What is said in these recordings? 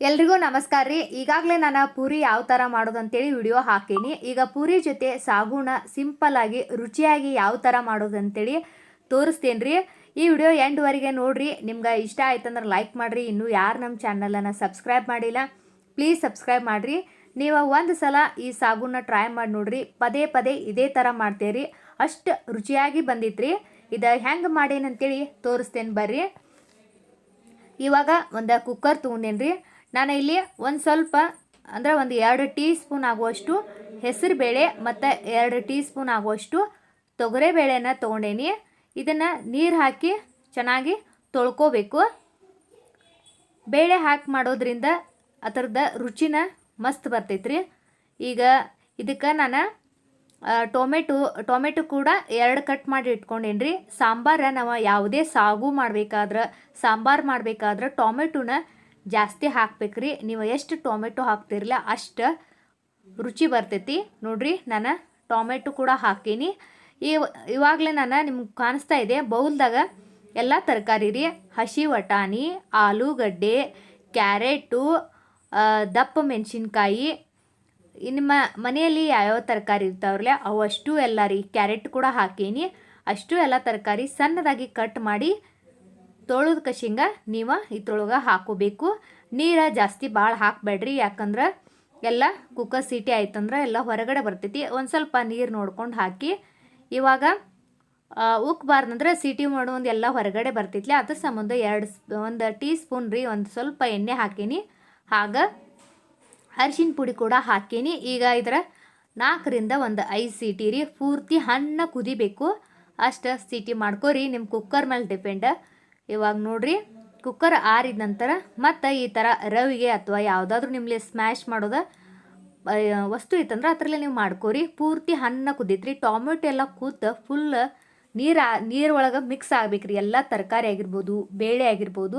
ಎಲ್ರಿಗೂ ನಮಸ್ಕಾರ ರೀ. ಈಗಾಗಲೇ ನಾನು ಪೂರಿ ಯಾವ ಥರ ಮಾಡೋದು ಅಂತೇಳಿ ವಿಡಿಯೋ ಹಾಕೀನಿ. ಈಗ ಪೂರಿ ಜೊತೆ ಸಾಗುಣ ಸಿಂಪಲ್ ಆಗಿ, ರುಚಿಯಾಗಿ ಯಾವ ಥರ ಮಾಡೋದು ಅಂತೇಳಿ ತೋರಿಸ್ತೇನೆ ರೀ. ಈ ವಿಡಿಯೋ ಎಂಡ್ವರೆಗೆ ನೋಡಿರಿ. ನಿಮ್ಗೆ ಇಷ್ಟ ಆಯ್ತಂದ್ರೆ ಲೈಕ್ ಮಾಡಿರಿ. ಇನ್ನೂ ಯಾರು ನಮ್ಮ ಚಾನಲನ್ನು ಸಬ್ಸ್ಕ್ರೈಬ್ ಮಾಡಿಲ್ಲ ಪ್ಲೀಸ್ ಸಬ್ಸ್ಕ್ರೈಬ್ ಮಾಡಿರಿ. ನೀವು ಒಂದು ಸಲ ಈ ಸಾಗುನ ಟ್ರೈ ಮಾಡಿ ನೋಡಿರಿ. ಪದೇ ಪದೇ ಇದೇ ಥರ ಮಾಡ್ತೀರಿ. ಅಷ್ಟು ರುಚಿಯಾಗಿ ಬಂದಿತ್ರಿ. ಇದು ಹೆಂಗೆ ಮಾಡೇನಂತೇಳಿ ತೋರಿಸ್ತೇನೆ ಬರ್ರಿ. ಇವಾಗ ಒಂದು ಕುಕ್ಕರ್ ತೊಗೊಂಡೇನಿ ರೀ ನಾನು ಇಲ್ಲಿ ಒಂದು ಸ್ವಲ್ಪ, ಅಂದರೆ ಒಂದು ಎರಡು ಟೀ ಸ್ಪೂನ್ ಆಗುವಷ್ಟು ಹೆಸರು ಬೇಳೆ ಮತ್ತು ಎರಡು ಟೀ ಸ್ಪೂನ್ ಆಗುವಷ್ಟು ತೊಗರೆ ಬೇಳೆನ ತೊಗೊಂಡೇನಿ. ಇದನ್ನು ನೀರು ಹಾಕಿ ಚೆನ್ನಾಗಿ ತೊಳ್ಕೋಬೇಕು. ಬೇಳೆ ಹಾಕಿ ಮಾಡೋದ್ರಿಂದ ಅದರದ ರುಚಿನ ಮಸ್ತ್ ಬರ್ತೈತ್ರಿ. ಈಗ ಇದಕ್ಕೆ ನಾನು ಟೊಮೆಟೊ ಟೊಮೆಟೊ ಕೂಡ ಎರಡು ಕಟ್ ಮಾಡಿ ಇಟ್ಕೊಂಡೇನಿ ರೀ ಸಾಂಬಾರ ನಾವು ಯಾವುದೇ ಸಾಗು ಮಾಡಬೇಕಾದ್ರೆ, ಸಾಂಬಾರು ಮಾಡಬೇಕಾದ್ರೆ ಟೊಮೆಟೊನ ಜಾಸ್ತಿ ಹಾಕ್ಬೇಕ್ರಿ. ನೀವು ಎಷ್ಟು ಟೊಮೆಟೊ ಹಾಕ್ತಿರಲ್ಲ ಅಷ್ಟು ರುಚಿ ಬರ್ತೈತಿ. ನೋಡ್ರಿ, ನಾನು ಟೊಮೆಟೊ ಕೂಡ ಹಾಕೀನಿ. ಇವ ಇವಾಗಲೇ ನಾನು ನಿಮ್ಗೆ ಕಾಣಿಸ್ತಾ ಇದೆ, ಬೌಲ್ದಾಗ ಎಲ್ಲ ತರಕಾರಿ ರೀ. ಹಸಿ ವಟಾಣಿ, ಆಲೂಗಡ್ಡೆ, ಕ್ಯಾರೆಟು ದಪ್ಪ ಮೆಣಸಿನ್ಕಾಯಿ. ನಿಮ್ಮ ಮನೆಯಲ್ಲಿ ಯಾವ್ಯಾವ ತರಕಾರಿ ಇರ್ತಾವ್ರಲ್ಲ ಅವು ಅಷ್ಟು ಎಲ್ಲ ರೀ. ಕ್ಯಾರೆಟ್ ಕೂಡ ಹಾಕೀನಿ. ಅಷ್ಟು ಎಲ್ಲ ತರಕಾರಿ ಸಣ್ಣದಾಗಿ ಕಟ್ ಮಾಡಿ ತೊಳೆದ ಕಶಿಂಗ ನೀವು ಇದ್ರೊಳಗೆ ಹಾಕೋಬೇಕು. ನೀರು ಜಾಸ್ತಿ ಭಾಳ ಹಾಕಬೇಡ್ರಿ, ಯಾಕಂದ್ರೆ ಎಲ್ಲ ಕುಕ್ಕರ್ ಸೀಟಿ ಆಯ್ತಂದ್ರೆ ಎಲ್ಲ ಹೊರಗಡೆ ಬರ್ತೈತಿ. ಒಂದು ಸ್ವಲ್ಪ ನೀರು ನೋಡ್ಕೊಂಡು ಹಾಕಿ ಇವಾಗ ಉಕ್ಬಾರ್ದಂದ್ರೆ ಸೀಟಿ ಒಂದು ಎಲ್ಲ ಹೊರಗಡೆ ಬರ್ತೈತಿ ಅದ್ರ ಸಂಬಂಧ ಎರಡು ಒಂದು ಟೀ ಸ್ಪೂನ್ ರೀ, ಒಂದು ಸ್ವಲ್ಪ ಎಣ್ಣೆ ಹಾಕೀನಿ. ಹಾಗೆ ಅರಿಶಿನ ಪುಡಿ ಕೂಡ ಹಾಕೀನಿ. ಈಗ ಇದರ ನಾಲ್ಕರಿಂದ ಒಂದು ಐದು ಸೀಟಿ ರೀ, ಪೂರ್ತಿ ಹಣ್ಣ ಕುದಿಬೇಕು. ಅಷ್ಟು ಸೀಟಿ ಮಾಡ್ಕೋರಿ ನಿಮ್ಮ ಕುಕ್ಕರ್ ಮೇಲೆ ಡಿಪೆಂಡ್. ಇವಾಗ ನೋಡ್ರಿ ಕುಕ್ಕರ್ ಆರಿದ ನಂತರ ಮತ್ತು ಈ ಥರ ರವಿಗೆ ಅಥವಾ ಯಾವುದಾದ್ರೂ ನಿಮ್ಮಲ್ಲಿ ಸ್ಮ್ಯಾಶ್ ಮಾಡೋದ ವಸ್ತು ಇತ್ತಂದ್ರೆ ಅದರಲ್ಲೇ ನೀವು ಮಾಡ್ಕೋರಿ. ಪೂರ್ತಿ ಹಣ್ಣ ಕುದೀತ್ರಿ, ಟೊಮೆಟೊ ಎಲ್ಲ ಕೂತ್ ಫುಲ್ ನೀರು ನೀರು ಒಳಗೆ ಮಿಕ್ಸ್ ಆಗ್ಬೇಕ್ರಿ. ಎಲ್ಲ ತರಕಾರಿ ಆಗಿರ್ಬೋದು, ಬೇಳೆ ಆಗಿರ್ಬೋದು,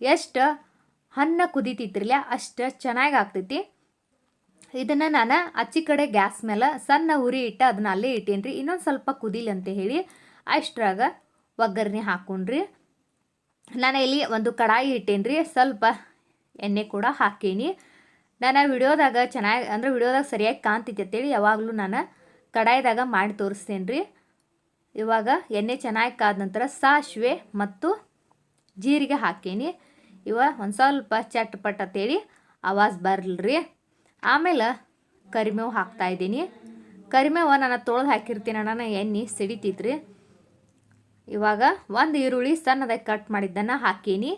ಎಷ್ಟು ಹಣ್ಣ ಕುದೀತಿತ್ರಲ್ಲ ಅಷ್ಟು ಚೆನ್ನಾಗಿ ಆಗ್ತೈತಿ. ಇದನ್ನು ನಾನು ಅಚ್ಚಿ ಕಡೆ ಗ್ಯಾಸ್ ಮೇಲೆ ಸಣ್ಣ ಉರಿ ಇಟ್ಟು ಅದನ್ನ ಅಲ್ಲೇ ಇಟ್ಟೇನ್ರಿ. ಇನ್ನೊಂದು ಸ್ವಲ್ಪ ಕುದಿಲಿ ಅಂತ ಹೇಳಿ ಅಷ್ಟ್ರಾಗ ಒಗ್ಗರಣೆ ಹಾಕೊಂಡ್ರಿ. ನಾನು ಇಲ್ಲಿ ಒಂದು ಕಡಾಯಿ ಇಟ್ಟೇನಿ ಸ್ವಲ್ಪ ಎಣ್ಣೆ ಕೂಡ ಹಾಕೀನಿ. ನಾನು ವಿಡಿಯೋದಾಗ ಚೆನ್ನಾಗಿ, ಅಂದ್ರೆ ವಿಡಿಯೋದಾಗ ಸರಿಯಾಗಿ ಕಾಣ್ತಿದ್ದೇಳಿ ಯಾವಾಗಲೂ ನಾನು ಕಡಾಯಿದಾಗ ಮಾಡಿ ತೋರಿಸ್ತೇನೆ ರೀ ಇವಾಗ ಎಣ್ಣೆ ಚೆನ್ನಾಗಿ ಕಾದ ನಂತರ ಸಾಸಿವೆ ಮತ್ತು ಜೀರಿಗೆ ಹಾಕೀನಿ. ಇವ ಒಂದು ಸ್ವಲ್ಪ ಚಟ್ಪಟ್ ಅಂತೇಳಿ ಆವಾಜ್ ಬರಲ್ರಿ. ಆಮೇಲೆ ಕರಿಮೇವು ಹಾಕ್ತಾ ಇದ್ದೀನಿ. ಕರಿಮೇವು ನಾನು ತೊಳೆದು ಹಾಕಿರ್ತೀನಿ ನಾನು ಎಣ್ಣೆ ಸಿಡಿತೈತ್ರಿ. ಇವಾಗ ಒಂದು ಈರುಳ್ಳಿ ಸಣ್ಣದಾಗಿ ಕಟ್ ಮಾಡಿದ್ದನ್ನು ಹಾಕೀನಿ.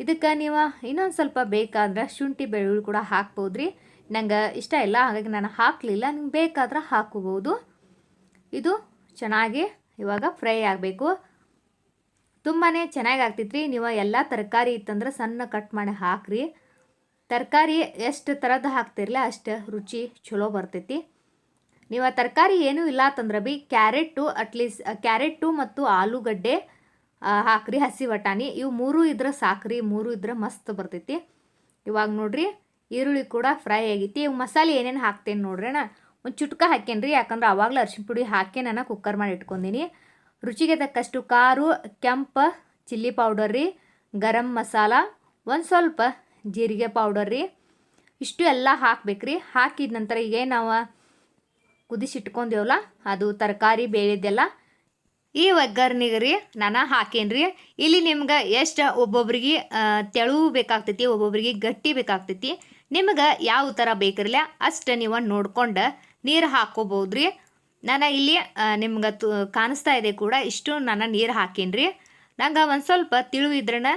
ಇದಕ್ಕೆ ನೀವು ಇನ್ನೊಂದು ಸ್ವಲ್ಪ ಬೇಕಾದ್ರೆ ಶುಂಠಿ, ಬೆಳ್ಳುಳ್ಳಿ ಕೂಡ ಹಾಕ್ಬೋದ್ರಿ. ನಂಗೆ ಇಷ್ಟ ಇಲ್ಲ, ಹಾಗಾಗಿ ನಾನು ಹಾಕಲಿಲ್ಲ. ನಿಮ್ಗೆ ಬೇಕಾದ್ರೆ ಹಾಕೋಬೋದು. ಇದು ಚೆನ್ನಾಗಿ ಇವಾಗ ಫ್ರೈ ಆಗಬೇಕು. ತುಂಬಾ ಚೆನ್ನಾಗಿ ಆಗ್ತೈತ್ರಿ. ನೀವು ಎಲ್ಲ ತರಕಾರಿ ಇತ್ತಂದ್ರೆ ಸಣ್ಣ ಕಟ್ ಮಾಡಿ ಹಾಕ್ರಿ. ತರಕಾರಿ ಎಷ್ಟು ಥರದ್ದು ಹಾಕ್ತಿರಲ್ಲ ಅಷ್ಟು ರುಚಿ ಚಲೋ ಬರ್ತೈತಿ. ನೀವು ತರಕಾರಿ ಏನೂ ಇಲ್ಲ ಅಂತಂದ್ರೆ ಬಿ ಕ್ಯಾರೆಟು ಅಟ್ಲೀಸ್ಟ್ ಕ್ಯಾರೆಟು ಮತ್ತು ಆಲೂಗಡ್ಡೆ ಹಾಕ್ರಿ, ಹಸಿ ವಟಾಣಿ ಇವು ಮೂರು ಇದ್ರೆ ಸಾಕ್ರಿ, ಮೂರು ಇದ್ರೆ ಮಸ್ತ್ ಬರ್ತೈತಿ. ಇವಾಗ ನೋಡ್ರಿ, ಈರುಳ್ಳಿ ಕೂಡ ಫ್ರೈ ಆಗೈತಿ. ಇವು ಮಸಾಲೆ ಏನೇನು ಹಾಕ್ತೇನೆ ನೋಡ್ರಿ ಅಣ್ಣ? ಒಂದು ಚುಟ್ಕ ಹಾಕೇನ್ರಿ ಯಾಕಂದ್ರೆ ಅವಾಗಲೇ ಅರ್ಶಿಣ ಪುಡಿ ಹಾಕಿ ನಾನು ಕುಕ್ಕರ್ ಮಾಡಿ ಇಟ್ಕೊಂಡಿನಿ. ರುಚಿಗೆ ತಕ್ಕಷ್ಟು ಖಾರು, ಕೆಂಪು ಚಿಲ್ಲಿ ಪೌಡರ್ ರೀ, ಗರಂ ಮಸಾಲ, ಒಂದು ಸ್ವಲ್ಪ ಜೀರಿಗೆ ಪೌಡರ್ ರೀ. ಇಷ್ಟು ಎಲ್ಲ ಹಾಕ್ಬೇಕ್ರಿ. ಹಾಕಿದ ನಂತರ ಈಗ ನಾವು ಕುದಿಸಿಟ್ಕೊಂಡೇವಲ್ಲ ಅದು ತರಕಾರಿ ಬೇಳೆದೆಲ್ಲ? ಈ ಒಗ್ಗರ್ನಿಗೆ ರೀ ನಾನು ಹಾಕೇನ್ರಿ. ಇಲ್ಲಿ ನಿಮ್ಗೆ ಎಷ್ಟು ಒಬ್ಬೊಬ್ರಿಗೆ ತೆಳು ಬೇಕಾಗ್ತೈತಿ, ಒಬ್ಬೊಬ್ರಿಗೆ ಗಟ್ಟಿ ಬೇಕಾಗ್ತೈತಿ. ನಿಮ್ಗೆ ಯಾವ ಥರ ಬೇಕಿರಲ್ಲ ಅಷ್ಟು ನೀವು ನೋಡ್ಕೊಂಡು ನೀರು ಹಾಕೋಬೋದ್ರಿ. ನಾನು ಇಲ್ಲಿ ನಿಮ್ಗೆ ತು, ಕಾಣಿಸ್ತಾ ಇದೆ ಕೂಡ ಇಷ್ಟು ನಾನು ನೀರು ಹಾಕೀನ್ರಿ. ನಂಗೆ ಒಂದು ಸ್ವಲ್ಪ ತಿಳು ಇದ್ರನ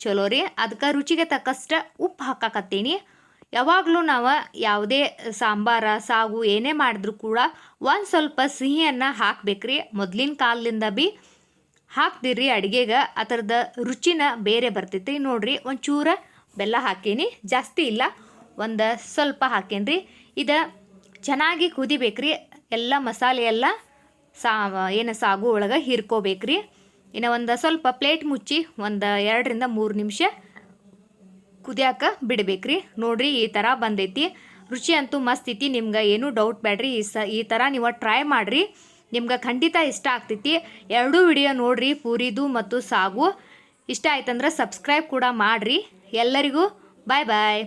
ಚಲೋ ರೀ. ಅದಕ್ಕೆ ರುಚಿಗೆ ತಕ್ಕಷ್ಟು ಉಪ್ಪು ಹಾಕಾಕತ್ತೀನಿ. ಯಾವಾಗಲೂ ನಾವು ಯಾವುದೇ ಸಾಂಬಾರ, ಸಾಗು ಏನೇ ಮಾಡಿದ್ರೂ ಕೂಡ ಒಂದು ಸ್ವಲ್ಪ ಸಿಹಿಯನ್ನು ಹಾಕ್ಬೇಕ್ರಿ. ಮೊದಲಿನ ಕಾಲದಿಂದ ಬಿ ಹಾಕ್ತೀರಿ ಅಡುಗೆಗೆ ಅದರದ ರುಚಿನ ಬೇರೆ ಬರ್ತೈತಿ. ನೋಡಿರಿ ಒಂದು ಚೂರ ಬೆಲ್ಲ ಹಾಕೀನಿ. ಜಾಸ್ತಿ ಇಲ್ಲ, ಒಂದು ಸ್ವಲ್ಪ ಹಾಕೇನ್ರಿ. ಇದು ಚೆನ್ನಾಗಿ ಕುದಿಬೇಕ್ರಿ. ಎಲ್ಲ ಮಸಾಲೆ ಎಲ್ಲ ಸಾ, ಏನು ಸಾಗು ಒಳಗೆ ಹೀರ್ಕೋಬೇಕ್ರಿ. ಇನ್ನು ಒಂದು ಸ್ವಲ್ಪ ಪ್ಲೇಟ್ ಮುಚ್ಚಿ ಒಂದು ಎರಡರಿಂದ ಮೂರು ನಿಮಿಷ ಕುದಿಯಾಕ ಬಿಡ್ಬೇಕ್ರಿ? ನೋಡ್ರಿ, ಈ ಥರ ಬಂದೈತಿ. ರುಚಿ ಅಂತೂ ಮಸ್ತ್ ಐತಿ. ನಿಮ್ಗೆ ಏನೂ ಡೌಟ್ ಬೇಡ್ರಿ ಈ ಸ, ಈ ಥರ ನೀವು ಟ್ರೈ ಮಾಡಿರಿ. ನಿಮ್ಗೆ ಖಂಡಿತ ಇಷ್ಟ ಆಗ್ತೈತಿ. ಎರಡೂ ವಿಡಿಯೋ ನೋಡ್ರಿ, ಪೂರಿದು ಮತ್ತು ಸಾಗು. ಇಷ್ಟ ಆಯ್ತಂದ್ರೆ ಸಬ್ಸ್ಕ್ರೈಬ್ ಕೂಡ ಮಾಡಿರಿ. ಎಲ್ಲರಿಗೂ ಬಾಯ್ ಬಾಯ್